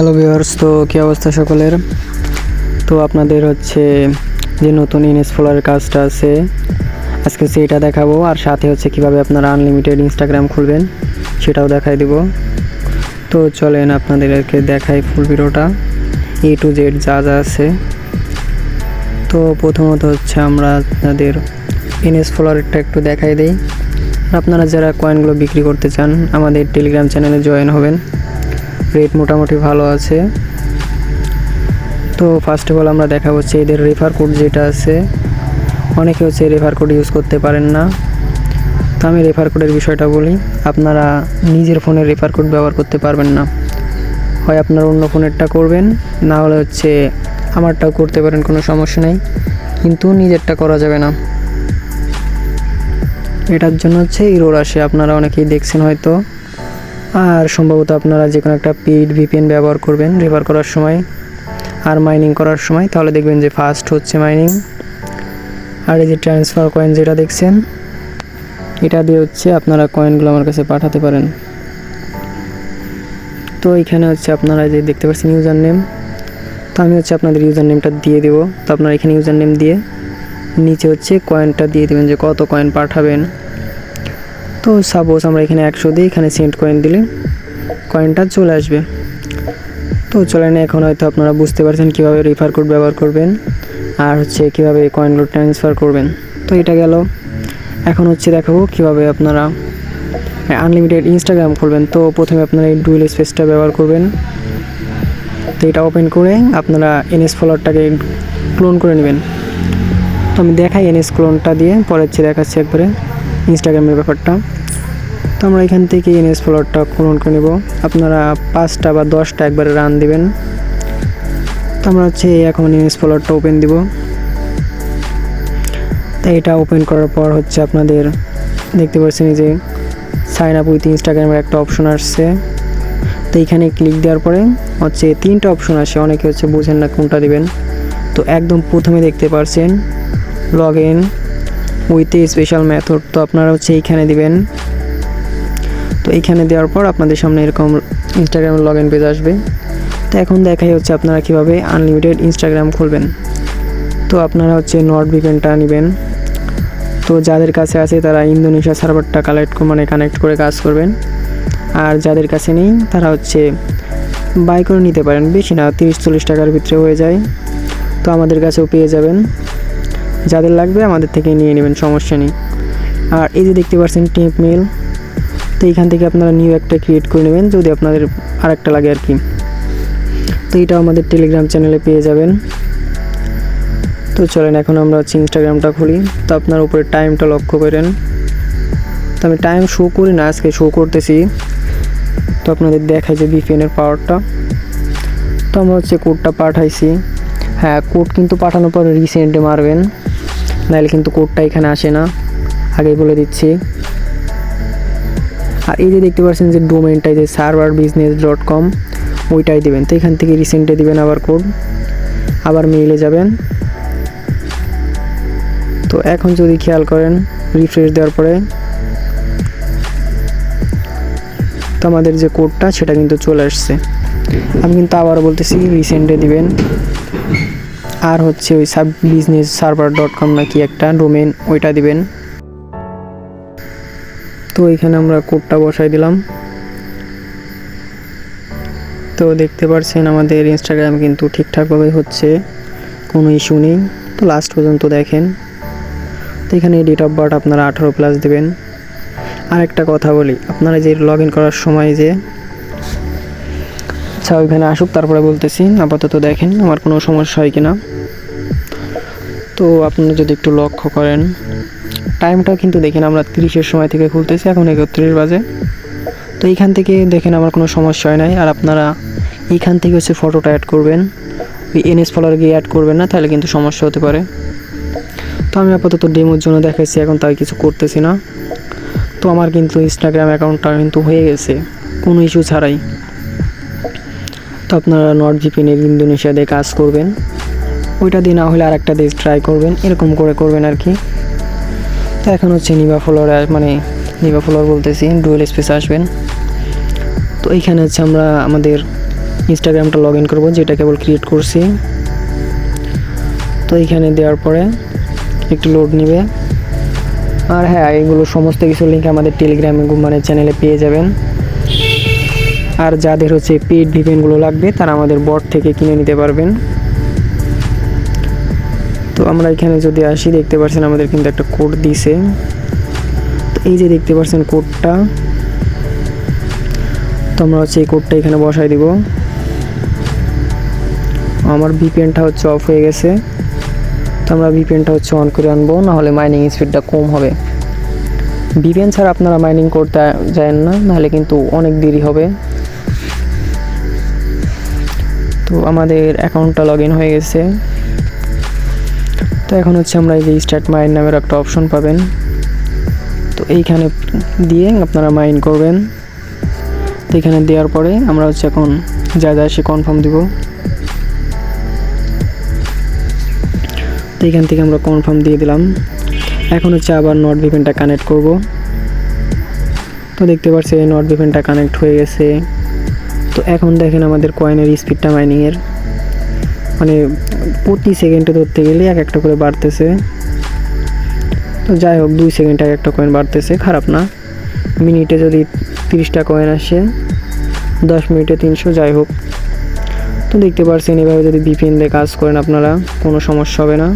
Hello viewers তো কী অবস্থা সকলের? তো আপনাদের হচ্ছে যে নতুন ইনএস ফলোয়ারের কাজটা আছে, আজকে সেটা দেখাবো, আর সাথে হচ্ছে কীভাবে আপনারা আনলিমিটেড ইনস্টাগ্রাম খুলবেন, সেটাও দেখাই দিব। তো চলেন আপনাদেরকে দেখাই ফুল ভিডিওটা। এ টু জেড যা যা আছে। তো প্রথমত হচ্ছে আমরা আপনাদের ইনএস ফলোয়ারটা একটু দেখাই দিই। আপনারা যারা কয়েনগুলো বিক্রি করতে চান, আমাদের টেলিগ্রাম চ্যানেলে জয়েন হবেন। রেট মোটামুটি ভালো আছে। তো ফার্স্ট অফ অল আমরা দেখা হচ্ছে এদের রেফার কোড যেটা আছে। অনেকে হচ্ছে রেফার কোড ইউজ করতে পারেন না। তো আমি রেফার কোডের বিষয়টা বলি, আপনারা নিজের ফোনের রেফার কোড ব্যবহার করতে পারবেন না। হয় আপনার অন্য ফোনেরটা করবেন, না হলে হচ্ছে আমারটাও করতে পারেন, কোনো সমস্যা নেই। কিন্তু নিজেরটা করা যাবে না। এটার জন্য হচ্ছে ইরোর আসে, আপনারা অনেকেই দেখছেন হয়তো। আর সম্ভবত আপনারা যে কোনো একটা পিড ভিপিএন ব্যবহার করবেন রেফার করার সময় আর মাইনিং করার সময়। তাহলে দেখবেন যে ফাস্ট হচ্ছে মাইনিং আর এই যে ট্রান্সফার কয়েন যেটা দেখছেন, এটা দিয়ে হচ্ছে আপনারা কয়েনগুলো আমার কাছে পাঠাতে পারেন। তো এখানে হচ্ছে আপনারা যে দেখতে পাচ্ছেন ইউজার নেম তো আমি হচ্ছে আপনাদের ইউজার নেমটা দিয়ে দেবো। তো আপনারা এখানে ইউজার নেম দিয়ে নিচে হচ্ছে কয়েনটা দিয়ে দেবেন যে কত কয়েন পাঠাবেন। তো সাপোজ আমরা এখানে একশো দিই, এখানে সেন্ট কয়েন দিলে কয়েনটা চলে আসবে। তো চলে চলেন এখন হয়তো আপনারা বুঝতে পারছেন কীভাবে রিফার কোড ব্যবহার করবেন আর হচ্ছে কীভাবে কয়েনগুলো ট্রান্সফার করবেন। তো এটা গেল। এখন হচ্ছে দেখাবো কীভাবে আপনারা আনলিমিটেড ইনস্টাগ্রাম খুলবেন। তো প্রথমে আপনারা এই ডুয়েল স্পেসটা ব্যবহার করবেন। তো এটা ওপেন করে আপনারা এনএস ফলোয়ারটাকে ক্লোন করে নেবেন। তো আমি দেখাই এনএস ক্লোনটা দিয়ে, পরে হচ্ছে দেখাচ্ছি একবারে। ইনস্টাগ্রামের ব্যাপারটা। তো আমরা এখান থেকে এনএস ফলোয়ারটা ক্লোন করে নেব। আপনারা পাঁচটা বা দশটা একবারে রান দিবেন। তো আমরা হচ্ছে এখন এনএস ফলোয়ারটা ওপেন দিব। তো এটা ওপেন করার পর হচ্ছে আপনাদের দেখতে পাচ্ছেন যে সাইন আপ উইথ ইনস্টাগ্রামের একটা অপশন আসছে। তো এইখানে ক্লিক দেওয়ার পরে হচ্ছে তিনটা অপশন আসে। অনেকে হচ্ছে বুঝেন না কোনটা দিবেন। তো একদম প্রথমে দেখতে পারছেন log in with special method তো আপনারা হচ্ছে এইখানে দিবেন। তো এইখানে দেওয়ার পর আপনাদের সামনে এরকম ইনস্টাগ্রামের লগ ইন পেজ আসবে। তো এখন দেখাই হচ্ছে আপনারা কীভাবে আনলিমিটেড ইনস্টাগ্রাম খুলবেন। তো আপনারা হচ্ছে নট ভিপেনটা নেবেন। তো যাদের কাছে আছে তারা ইন্দোনেশিয়া সার্ভারটা কালেক্ট মানে কানেক্ট করে কাজ করবেন। আর যাদের কাছে নেই, তারা হচ্ছে বাই করে নিতে পারেন। বেশি না, তিরিশ চল্লিশ টাকার ভিতরে হয়ে যায়। তো আমাদের কাছেও পেয়ে যাবেন। যাদের লাগবে আমাদের থেকে নিয়ে নেবেন, সমস্যা নেই। আর এই যে দেখতে পাচ্ছেন টেপ মেল, তো এইখান থেকে আপনারা নিউ একটা ক্রিয়েট করে নেবেন, যদি আপনাদের আর একটা লাগে আর কি। তো এটা আমাদের টেলিগ্রাম চ্যানেলে পেয়ে যাবেন। তো চলেন, এখন আমরা হচ্ছে ইনস্টাগ্রামটা খুলি। তো আপনার উপরে টাইমটা লক্ষ্য করেন। তো আমি টাইম শো করি না, আজকে শো করতেছি। তো আপনাদের দেখায় যে বিপিএনের পাওয়ারটা তো আমরা হচ্ছে কোডটা পাঠাইছি। হ্যাঁ কোড কিন্তু পাঠানোর পর রিসেন্টে মারবেন। নাহলে কিন্তু কোডটা এখানে আসে না। আগেই বলে দিচ্ছি। আর এই যে দেখতে পাচ্ছেন যে ডোমেনটাই যে সার্ভার বিজনেস ডট কম ওইটাই দেবেন। তো এখান থেকে রিসেন্টে দেবেন আবার কোড আবার মেইলে যাবেন। তো এখন যদি খেয়াল করেন রিফ্রেশ দেওয়ার পরে তো আমাদের যে কোডটা সেটা কিন্তু চলে আসছে। আমি কিন্তু আবার বলতেছি রিসেন্টে দিবেন। আর হচ্ছে ওই sub business server dot com নাকি একটা ডোমেন ওইটা দিবেন। তো এখানে আমরা কোডটা বসাই দিলাম। তো দেখতে পাচ্ছেন আমাদের ইনস্টাগ্রাম কিন্তু ঠিকঠাকভাবে হচ্ছে কোনো ইস্যু নেই। তো লাস্ট পর্যন্ত দেখেন। তো এখানে ডেট অফ বার্থ আপনারা আঠারো প্লাস দেবেন। আর একটা কথা বলি, আপনারা যে লগ ইন করার সময় যে আচ্ছা ওইখানে আসুক, তারপরে বলতেছি। আপাতত দেখেন, আমার কোনো সমস্যা হয় কিনা। তো আপনারা যদি একটু লক্ষ্য করেন টাইমটা কিন্তু দেখেন আমরা তিরিশের সময় থেকে খুলতেছি, এখন একত্রিশ বাজে। তো এইখান থেকে দেখেন আমার কোনো সমস্যা হয় নাই। আর আপনারা এইখান থেকে হচ্ছে ফটোটা অ্যাড করবেন। ওই এনএস ফলোয়ার গিয়ে অ্যাড করবেন না, তাহলে কিন্তু সমস্যা হতে পারে। তো আমি আপাতত ডেমোর জন্য দেখাচ্ছি এখন তাই কিছু করতেছি না। তো আমার কিন্তু ইনস্টাগ্রাম অ্যাকাউন্টটা কিন্তু হয়ে গেছে, কোনো ইস্যু ছাড়াই। তো আপনারা নর্থ জিপিনের ইন্দোনেশিয়া দিয়ে কাজ করবেন। ওইটা দিয়ে না হলে আর একটা দেশ ট্রাই করবেন, এরকম করে করবেন আর কি। তো এখন হচ্ছে নিভা ফলোয়ার মানে নিভা ফলোয়ার বলতেছি ডুয়েল স্পেস আসবেন। তো এইখানে হচ্ছে আমরা আমাদের ইনস্টাগ্রামটা লগ ইন করব, যেটা কেবল ক্রিয়েট করছি। তো এইখানে দেওয়ার পরে একটু লোড নেবে। আর হ্যাঁ এগুলো সমস্ত কিছু লিঙ্ক আমাদের টেলিগ্রামে মানে চ্যানেলে পেয়ে যাবেন। আর যাদের হচ্ছে পেড ভিপিএনগুলো লাগবে, তারা আমাদের বট থেকে কিনে নিতে পারবেন। তো আমরা এখানে যদি আসি, দেখতে পাচ্ছেন আমাদের কিন্তু একটা কোড দিছে। তো এই যে দেখতে পাচ্ছেন কোডটা তো আমরা হচ্ছে এই কোডটা এখানে বসাই দিব। আমার ভিপিএনটা হচ্ছে অফ হয়ে গেছে। তো আমরা ভিপিএনটা হচ্ছে অন করে আনব, নাহলে মাইনিং স্পিডটা কম হবে। ভিপিএন ছাড়া আপনারা মাইনিং করতে যায় না, নাহলে কিন্তু অনেক দেরি হবে। তো আমাদের অ্যাকাউন্টটা লগ ইন হয়ে গেছে। তো এখন হচ্ছে আমরা এই যে স্টার্ট মাইন নামের একটা অপশন পাবেন। তো এইখানে দিয়ে আপনারা মাইন করবেন। তো এখানে দেওয়ার পরে আমরা হচ্ছে এখন যা যা সে কনফার্ম দিব। তো এখান থেকে আমরা কনফার্ম দিয়ে দিলাম। এখন হচ্ছে আবার নট ভিপেনটা কানেক্ট করব। তো দেখতে পাচ্ছি নট ভিপেনটা কানেক্ট হয়ে গেছে। তো এখন দেখেন আমাদের কয়েনের স্পিডটা মাইনিংয়ের মানে প্রতি সেকেন্ডে ধরতে গেলে এক একটা করে বাড়তেছে। তো যাই হোক, দুই সেকেন্ডে এক একটা কয়েন বাড়তেছে, খারাপ না। মিনিটে যদি তিরিশটা কয়েন আসে, দশ মিনিটে তিনশো, যাই হোক। তো দেখতে পারছেন এভাবে যদি বিপিএন দিয়ে কাজ করেন আপনারা, কোনো সমস্যা হবে না।